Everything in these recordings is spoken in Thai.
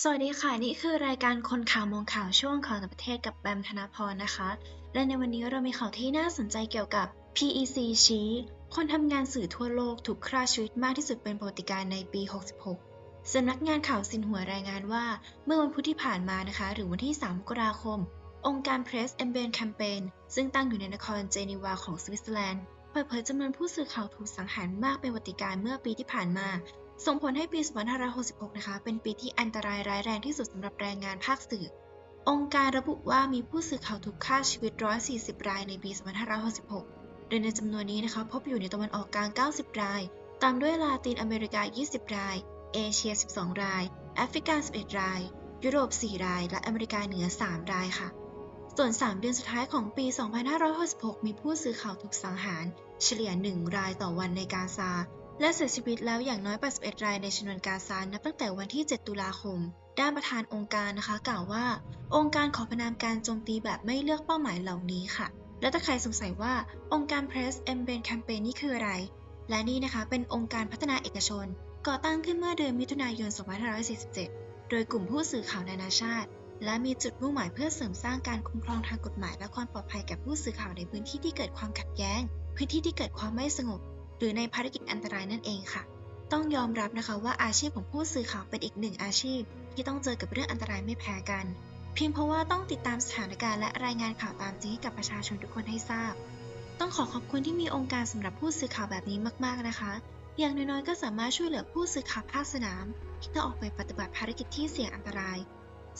สวัสดีค่ะ นี่คือรายการคนข่าวมองข่าวช่วงข่าวต่างประเทศกับแบมธนพรนะคะ และในวันนี้เรามีข่าวที่น่าสนใจเกี่ยวกับ PEC ชี้ คนทำงานสื่อทั่วโลกถูกฆ่าชีวิตมากที่สุดเป็นประวัติการในปี 66 สำนักงานข่าวซินหัวรายงานว่า เมื่อวันพุธที่ผ่านมานะคะ หรือวันที่ 3 มกราคม องค์การ Press e m b e m Campaign ซึ่งตั้งอยู่ในนครเจนีวาของสวิตเซอร์แลนด์ เปิดเผยจำนวนผู้สื่อข่าวถูกสังหารมากเป็นวัติการเมื่อปีที่ผ่านมา ส่งผลให้ปี 2566 นะคะ เป็นปีที่อันตรายร้ายแรงที่สุดสำหรับแรงงานภาคสื่อ องค์การระบุว่ามีผู้สื่อข่าวถูกฆ่าชีวิต 140 รายในปี 2566 โดยในจำนวนนี้นะคะพบอยู่ในตะวันออกกลาง 90 ราย ตามด้วยลาตินอเมริกา 20 ราย เอเชีย 12 ราย แอฟริกา 11 ราย ยุโรป 4 ราย และอเมริกาเหนือ 3 รายค่ะ ส่วน 3 เดือนสุดท้ายของปี 2566 มีผู้สื่อข่าวถูกสังหาร เฉลี่ย 1 รายต่อวันในกาซา และเสียชีวิตแล้วอย่างน้อย 81 รายในชนวนกาซา นับตั้งแต่วันที่ 7 ตุลาคม ด้านประธานองค์การนะคะกล่าวว่า องค์การขอประนามการโจมตีแบบไม่เลือกเป้าหมายเหล่านี้ค่ะ และถ้าใครสงสัยว่าองค์การ Press e m b l e m Campaign นี่คืออะไร และนี่นะคะเป็นองค์การพัฒนาเอกชน ก่อตั้งขึ้นเมื่อเดือนมิถุนายน 2547 โดยกลุ่มผู้สื่อข่าวนานาชาติ และมีจุดมุ่งหมายเพื่อเสริมสร้างการคุ้มครองทางกฎหมายและความปลอดภัยแก่ผู้สื่อข่าวในพื้นที่ที่เกิดความขัดแย้ง พื้นที่ที่เกิดความไม่สงบ หรือในภารกิจอันตรายนั่นเองค่ะ ต้องยอมรับนะคะว่าอาชีพของผู้สื่อข่าวเป็นอีกหนึ่งอาชีพ ที่ต้องเจอกับเรื่องอันตรายไม่แพ้กัน เพียงเพราะว่าต้องติดตามสถานการณ์และรายงานข่าวตามจริงให้กับประชาชนทุกคนให้ทราบ ต้องขอขอบคุณที่มีองค์การสำหรับผู้สื่อข่าวแบบนี้มาก ๆนะคะ อย่างน้อยๆก็สามารถช่วยเหลือผู้สื่อข่าวภาคสนามที่ต้องออกไปปฏิบัติภารกิจที่เสี่ยงอันตราย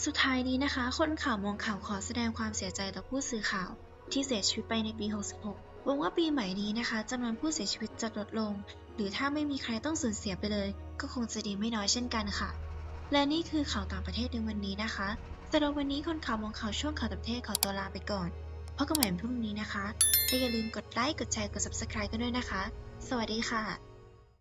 สุดท้ายนี้นะคะ คนข่าวมองข่าวขอแสดงความเสียใจต่อผู้สื่อข่าว ที่เสียชีวิตไปในปี 66หวังว่าปีใหม่นี้นะคะจำนวนผู้เสียชีวิตจะลดลง หรือถ้าไม่มีใครต้องสูญเสียไปเลย ก็คงจะดีไม่น้อยเช่นกันค่ะ และนี่คือข่าวต่างประเทศในวันนี้นะคะสำหรับวันนี้คนข่าวมองข่าวช่วงข่าวต่างประเทศขอตัวลาไปก่อนพบกันใหม่พรุ่งนี้นะคะและอย่าลืมกดไลค์ กดแชร์ กด subscribe กันด้วยนะคะ สวัสดีค่ะ